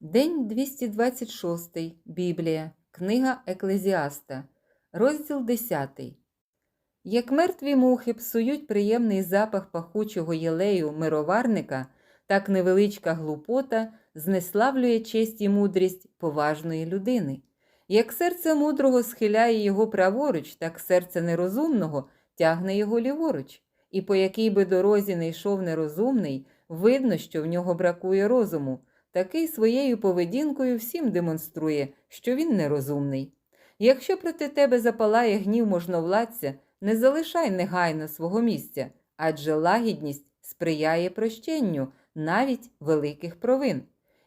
День 226. Біблія. Книга Еклезіаста. Розділ 10. Як мертві мухи псують приємний запах пахучого єлею мироварника, так невеличка глупота знеславлює честь і мудрість поважної людини. Як серце мудрого схиляє його праворуч, так серце нерозумного тягне його ліворуч. І по якій би дорозі не йшов нерозумний, видно, що в нього бракує розуму. Такий своєю поведінкою всім демонструє, що він нерозумний. Якщо проти тебе запалає гнів можновладця, не залишай негайно свого місця, адже лагідність сприяє прощенню навіть великих провин.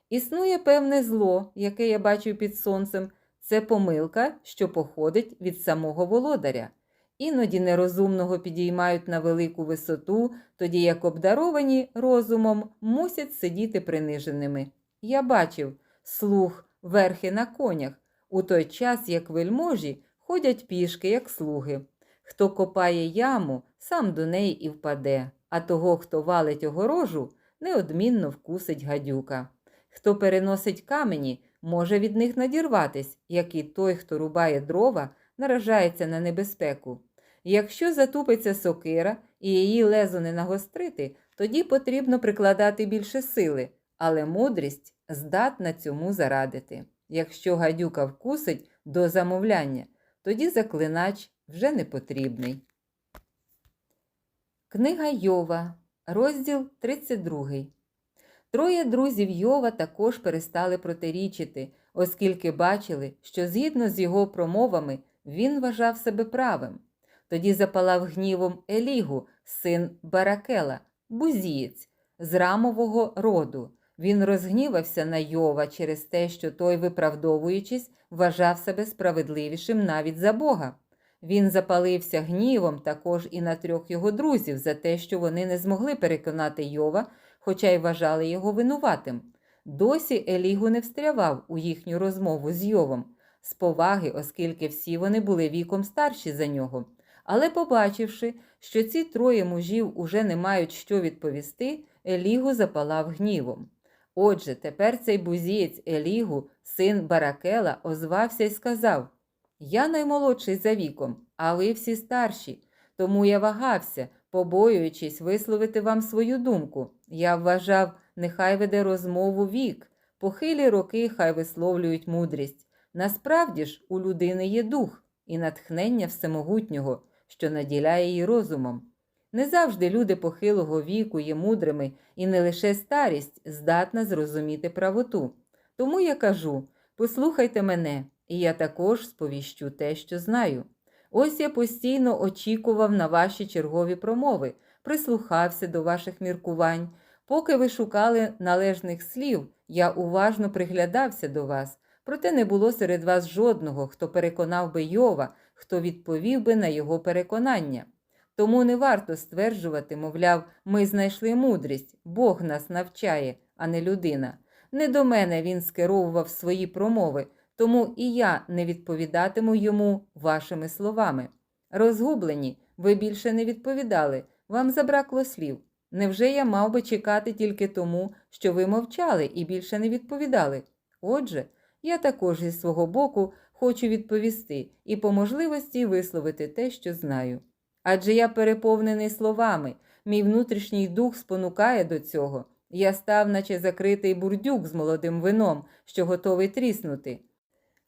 Існує певне зло, яке я бачу під сонцем, це помилка, що походить від самого володаря. Іноді нерозумного підіймають на велику висоту, тоді як обдаровані розумом мусять сидіти приниженими. Я бачив слуг верхи на конях, у той час, як вельможі ходять пішки, як слуги. Хто копає яму, сам до неї і впаде, а того, хто валить огорожу, неодмінно вкусить гадюка. Хто переносить камені, може від них надірватись, як і той, хто рубає дрова, наражається на небезпеку. Якщо затупиться сокира і її лезо не нагострити, тоді потрібно прикладати більше сили, але мудрість здатна цьому зарадити. Якщо гадюка вкусить до замовляння, тоді заклинач вже не потрібний. Книга Йова, розділ 32. Троє друзів Йова також перестали протирічити, оскільки бачили, що згідно з його промовами він вважав себе правим. Тоді запалав гнівом Елігу, син Баракела, бузієць, з рамового роду. Він розгнівався на Йова через те, що той, виправдовуючись, вважав себе справедливішим навіть за Бога. Він запалився гнівом також і на трьох його друзів за те, що вони не змогли переконати Йова, хоча й вважали його винуватим. Досі Елігу не встрявав у їхню розмову з Йовом, з поваги, оскільки всі вони були віком старші за нього. Але, побачивши, що ці троє мужів уже не мають що відповісти, Елігу запалав гнівом. Отже, тепер цей бузієць Елігу, син Баракела, озвався і сказав: Я наймолодший за віком, а ви всі старші, тому я вагався, побоюючись висловити вам свою думку. Я вважав, нехай веде розмову вік, похилі роки хай висловлюють мудрість. Насправді ж, у людини є дух і натхнення всемогутнього, що наділяє її розумом. Не завжди люди похилого віку є мудрими, і не лише старість здатна зрозуміти правоту. Тому я кажу: послухайте мене, і я також сповіщу те, що знаю. Ось я постійно очікував на ваші чергові промови, прислухався до ваших міркувань. Поки ви шукали належних слів, я уважно приглядався до вас, проте не було серед вас жодного, хто переконав би Йова, хто відповів би на його переконання. Тому не варто стверджувати, мовляв, ми знайшли мудрість, Бог нас навчає, а не людина. Не до мене він скеровував свої промови, тому і я не відповідатиму йому вашими словами. Розгублені, ви більше не відповідали, вам забракло слів. Невже я мав би чекати тільки тому, що ви мовчали і більше не відповідали? Отже, я також зі свого боку хочу відповісти і по можливості висловити те, що знаю. Адже я переповнений словами, мій внутрішній дух спонукає до цього. Я став, наче закритий бурдюк з молодим вином, що готовий тріснути.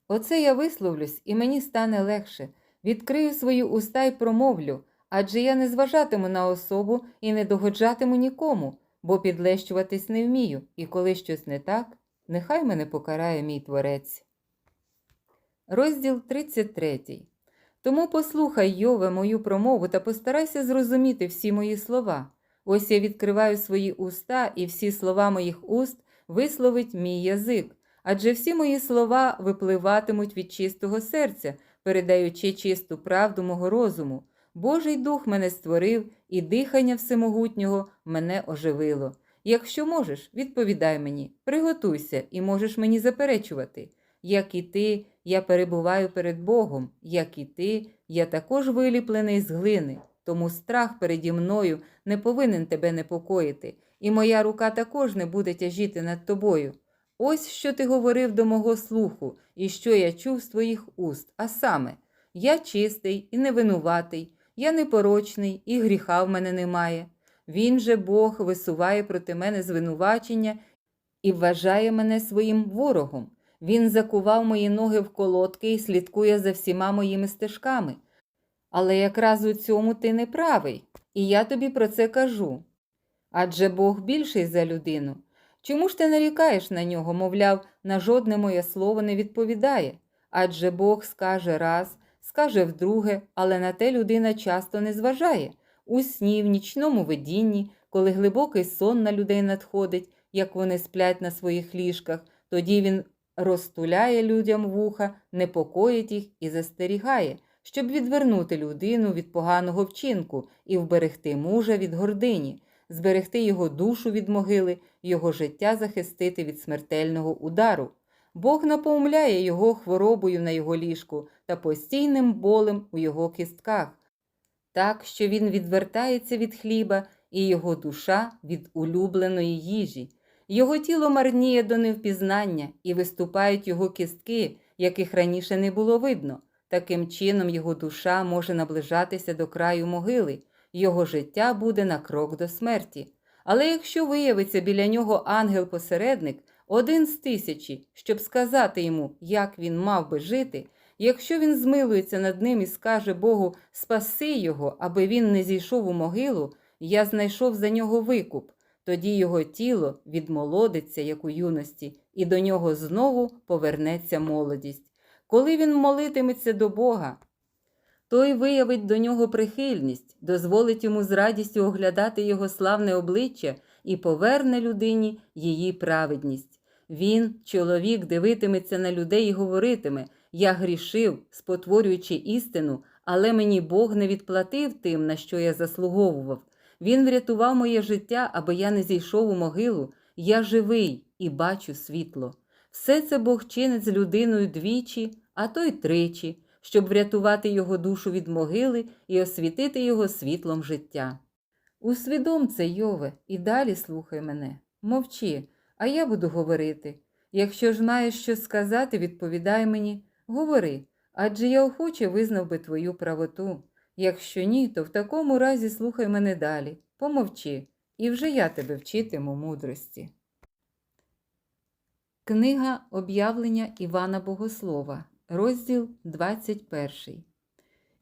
Оце я висловлюсь, і мені стане легше. Відкрию свої уста й промовлю, адже я не зважатиму на особу і не догоджатиму нікому, бо підлещуватись не вмію, і коли щось не так, нехай мене покарає мій творець. Розділ 33 тому послухай, Йове, мою промову та постарайся зрозуміти всі мої слова. Ось я відкриваю свої уста, і всі слова моїх уст висловить мій язик, адже всі мої слова випливатимуть від чистого серця, передаючи чисту правду мого розуму. Божий дух мене створив, і дихання всемогутнього мене оживило. Якщо можеш, відповідай мені, приготуйся і можеш мені заперечувати. Як і ти, я перебуваю перед Богом, як і ти, я також виліплений з глини, тому страх переді мною не повинен тебе непокоїти, і моя рука також не буде тяжіти над тобою. Ось що ти говорив до мого слуху, і що я чув з твоїх уст, а саме, я чистий і невинуватий, я непорочний, і гріха в мене немає. Він же Бог висуває проти мене звинувачення і вважає мене своїм ворогом. Він закував мої ноги в колодки і слідкує за всіма моїми стежками. Але якраз у цьому ти не правий, і я тобі про це кажу. Адже Бог більший за людину. Чому ж ти нарікаєш на нього, мовляв, на жодне моє слово не відповідає? Адже Бог скаже раз, скаже вдруге, але на те людина часто не зважає. У сні, в нічному видінні, коли глибокий сон на людей надходить, як вони сплять на своїх ліжках, тоді він розтуляє людям вуха, непокоїть їх і застерігає, щоб відвернути людину від поганого вчинку і вберегти мужа від гордині, зберегти його душу від могили, його життя захистити від смертельного удару. Бог напоумляє його хворобою на його ліжку та постійним болем у його кістках, так що він відвертається від хліба і його душа від улюбленої їжі. Його тіло марніє до невпізнання і виступають його кістки, яких раніше не було видно. Таким чином його душа може наближатися до краю могили, його життя буде на крок до смерті. Але якщо виявиться біля нього ангел-посередник, один з тисячі, щоб сказати йому, як він мав би жити, якщо він змилується над ним і скаже Богу спаси його, аби він не зійшов у могилу, я знайшов за нього викуп. Тоді його тіло відмолодиться, як у юності, і до нього знову повернеться молодість. Коли він молитиметься до Бога, той виявить до нього прихильність, дозволить йому з радістю оглядати його славне обличчя і поверне людині її праведність. Він, чоловік, дивитиметься на людей і говоритиме: Я грішив, спотворюючи істину, але мені Бог не відплатив тим, на що я заслуговував. Він врятував моє життя, аби я не зійшов у могилу. Я живий і бачу світло. Все це Бог чинить з людиною двічі, а то й тричі, щоб врятувати його душу від могили і освітити його світлом життя. Усвідом це, Йове, і далі слухай мене. Мовчи, а я буду говорити. Якщо ж маєш щось сказати, відповідай мені, говори, адже я охоче визнав би твою правоту. Якщо ні, то в такому разі слухай мене далі, помовчи, і вже я тебе вчитиму мудрості. Книга об'явлення Івана Богослова, розділ 21.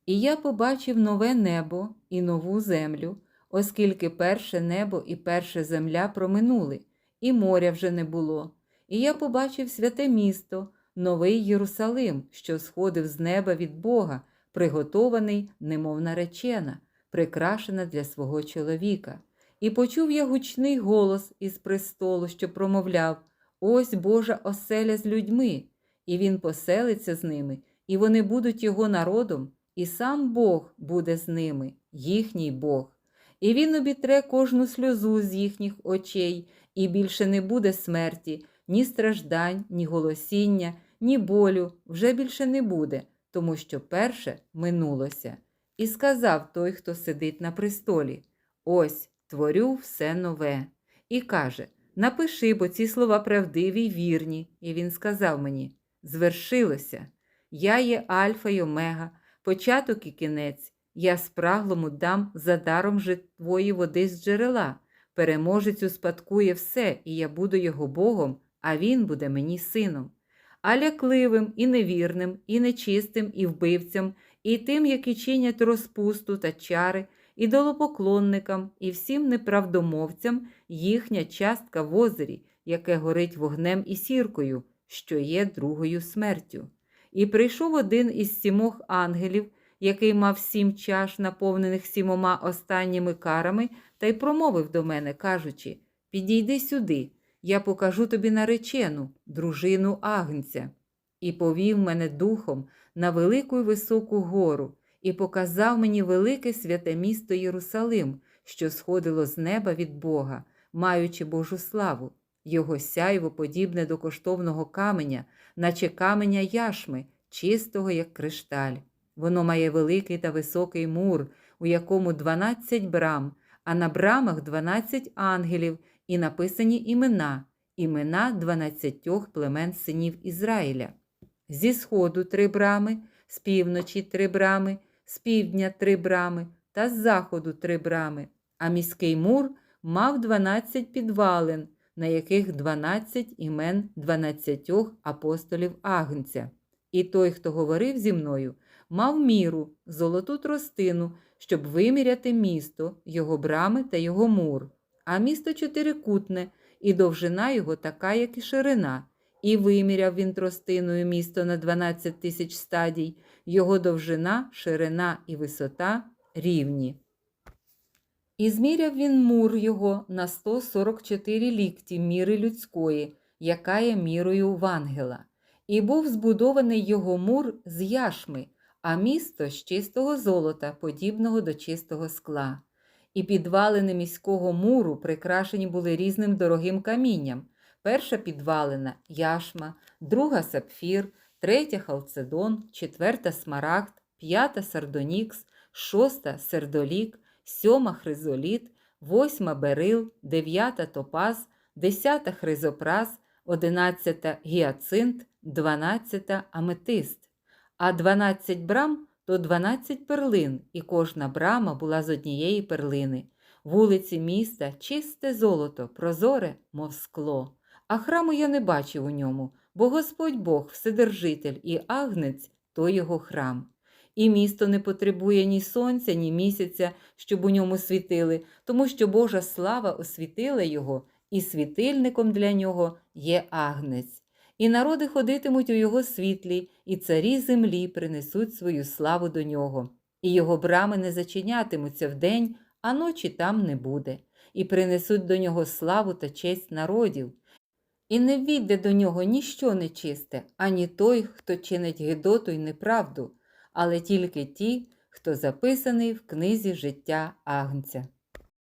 І я побачив нове небо і нову землю, оскільки перше небо і перша земля проминули, і моря вже не було. І я побачив святе місто, новий Єрусалим, що сходив з неба від Бога приготований, немов наречена, прикрашена для свого чоловіка. І почув я гучний голос із престолу, що промовляв: Ось Божа оселя з людьми, і він поселиться з ними, і вони будуть його народом, і сам Бог буде з ними, їхній Бог. І він обітре кожну сльозу з їхніх очей, і більше не буде смерті, ні страждань, ні голосіння, ні болю вже більше не буде тому що перше минулося. І сказав той, хто сидить на престолі: Ось творю все нове. І каже: Напиши, бо ці слова правдиві й вірні. І він сказав мені: Звершилося. Я є Альфа й Омега, початок і кінець. Я спраглому дам за даром житвої води з джерела. Переможець успадкує все, і я буду його Богом, а він буде мені сином а лякливим і невірним, і нечистим, і вбивцям, і тим, які чинять розпусту та чари, і долопоклонникам, і всім неправдомовцям їхня частка в озері, яке горить вогнем і сіркою, що є другою смертю. І прийшов один із сімох ангелів, який мав сім чаш, наповнених сімома останніми карами, та й промовив до мене, кажучи: Підійди сюди я покажу тобі наречену, дружину Агнця, і повів мене духом на велику й високу гору, і показав мені велике святе місто Єрусалим, що сходило з неба від Бога, маючи Божу славу, його сяйво подібне до коштовного каменя, наче каменя яшми, чистого, як кришталь. Воно має великий та високий мур, у якому дванадцять брам, а на брамах дванадцять ангелів, і написані імена, імена дванадцятьох племен синів Ізраїля. Зі сходу три брами, з півночі три брами, з півдня три брами та з заходу три брами. А міський мур мав дванадцять підвалин, на яких дванадцять імен дванадцятьох апостолів Агнця. І той, хто говорив зі мною, мав міру, золоту тростину, щоб виміряти місто, його брами та його мур. А місто чотирикутне, і довжина його така, як і ширина. І виміряв він тростиною місто на 12 тисяч стадій, його довжина, ширина і висота рівні. І зміряв він мур його на 144 лікті міри людської, яка є мірою вангела. І був збудований його мур з яшми, а місто з чистого золота, подібного до чистого скла. І підвалини міського муру прикрашені були різним дорогим камінням. Перша підвалина яшма, друга сапфір, третя халцедон, четверта смарагд, п'ята сардонікс, шоста сердолік, сьома хризоліт, восьма берил, дев'ята топаз, десята хризопрас, одинадцята гіацинт, дванадцята аметист. А дванадцять брам то дванадцять перлин, і кожна брама була з однієї перлини. Вулиці міста чисте золото, прозоре, мов скло. А храму я не бачив у ньому, бо Господь Бог, Вседержитель і агнець то його храм. І місто не потребує ні сонця, ні місяця, щоб у ньому світили, тому що Божа слава освітила його, і світильником для нього є агнець. І народи ходитимуть у його світлі, і царі землі принесуть свою славу до нього, і його брами не зачинятимуться вдень, а ночі там не буде, і принесуть до нього славу та честь народів. І не війде до нього ніщо нечисте, ані той, хто чинить гидоту й неправду, але тільки ті, хто записаний в книзі життя Агнця.